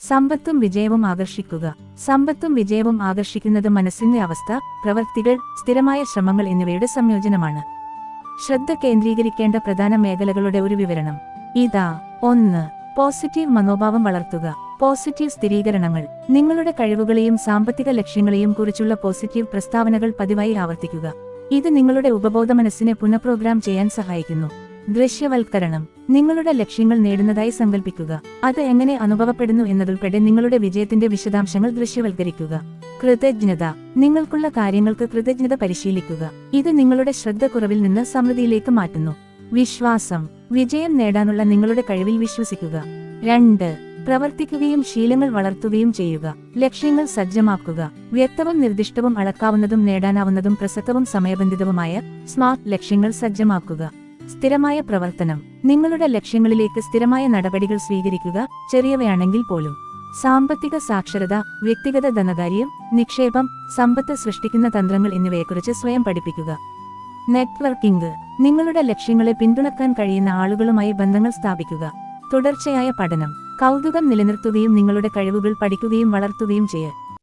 സമ്പത്തും വിജയവും ആകർഷിക്കുക. സമ്പത്തും വിജയവും ആകർഷിക്കുന്നത് മനസ്സിന്റെ അവസ്ഥ പ്രവൃത്തികൾ സ്ഥിരമായ ശ്രമങ്ങൾ എന്നിവയുടെ സംയോജനമാണ്. ശ്രദ്ധ കേന്ദ്രീകരിക്കേണ്ട പ്രധാന മേഖലകളുടെ ഒരു വിവരണം. ഇതാ ഒന്ന് പോസിറ്റീവ് മനോഭാവം വളർത്തുക. പോസിറ്റീവ് സ്ഥിരീകരണങ്ങൾ. നിങ്ങളുടെ കഴിവുകളെയും സാമ്പത്തിക ലക്ഷ്യങ്ങളെയും കുറിച്ചുള്ള പോസിറ്റീവ് പ്രസ്താവനകൾ പതിവായി ആവർത്തിക്കുക. ഇത് നിങ്ങളുടെ ഉപബോധ മനസ്സിനെ പുനഃപ്രോഗ്രാം ചെയ്യാൻ സഹായിക്കുന്നു. ദൃശ്യവൽക്കരണം. നിങ്ങളുടെ ലക്ഷ്യങ്ങൾ നേടുന്നതായി സങ്കല്പിക്കുക അത് എങ്ങനെ അനുഭവപ്പെടുന്നു എന്നതുൾപ്പെടെ നിങ്ങളുടെ വിജയത്തിന്റെ വിശദാംശങ്ങൾ ദൃശ്യവൽക്കരിക്കുക. കൃതജ്ഞത. നിങ്ങൾക്കുള്ള കാര്യങ്ങൾക്ക് കൃതജ്ഞത പരിശീലിക്കുക. ഇത് നിങ്ങളുടെ ശ്രദ്ധ കുറവിൽ നിന്ന് സമൃദ്ധിയിലേക്ക് മാറ്റുന്നു. വിശ്വാസം. വിജയം നേടാനുള്ള നിങ്ങളുടെ കഴിവിൽ വിശ്വസിക്കുക. രണ്ട്. പ്രവർത്തിക്കുകയും ശീലങ്ങൾ വളർത്തുകയും ചെയ്യുക. ലക്ഷ്യങ്ങൾ സജ്ജമാക്കുക. വ്യക്തവും നിർദ്ദിഷ്ടവും അളക്കാവുന്നതും നേടാനാവുന്നതും പ്രസക്തവും സമയബന്ധിതവുമായ സ്മാർട്ട് ലക്ഷ്യങ്ങൾ സജ്ജമാക്കുക. സ്ഥിരമായ പ്രവർത്തനം. നിങ്ങളുടെ ലക്ഷ്യങ്ങളിലേക്ക് സ്ഥിരമായ നടപടികൾ സ്വീകരിക്കുക ചെറിയവയാണെങ്കിൽ പോലും. സാമ്പത്തിക സാക്ഷരത വ്യക്തിഗത ധനകാര്യം നിക്ഷേപം സമ്പത്ത് സൃഷ്ടിക്കുന്ന തന്ത്രങ്ങൾ എന്നിവയെക്കുറിച്ച് സ്വയം പഠിപ്പിക്കുക. നെറ്റ്വർക്കിംഗ്. നിങ്ങളുടെ ലക്ഷ്യങ്ങളെ പിന്തുണക്കാൻ കഴിയുന്ന ആളുകളുമായി ബന്ധങ്ങൾ സ്ഥാപിക്കുക. തുടർച്ചയായ പഠനം. കൗതുകം നിലനിർത്തുകയും നിങ്ങളുടെ കഴിവുകൾ പഠിക്കുകയും വളർത്തുകയും ചെയ്യുക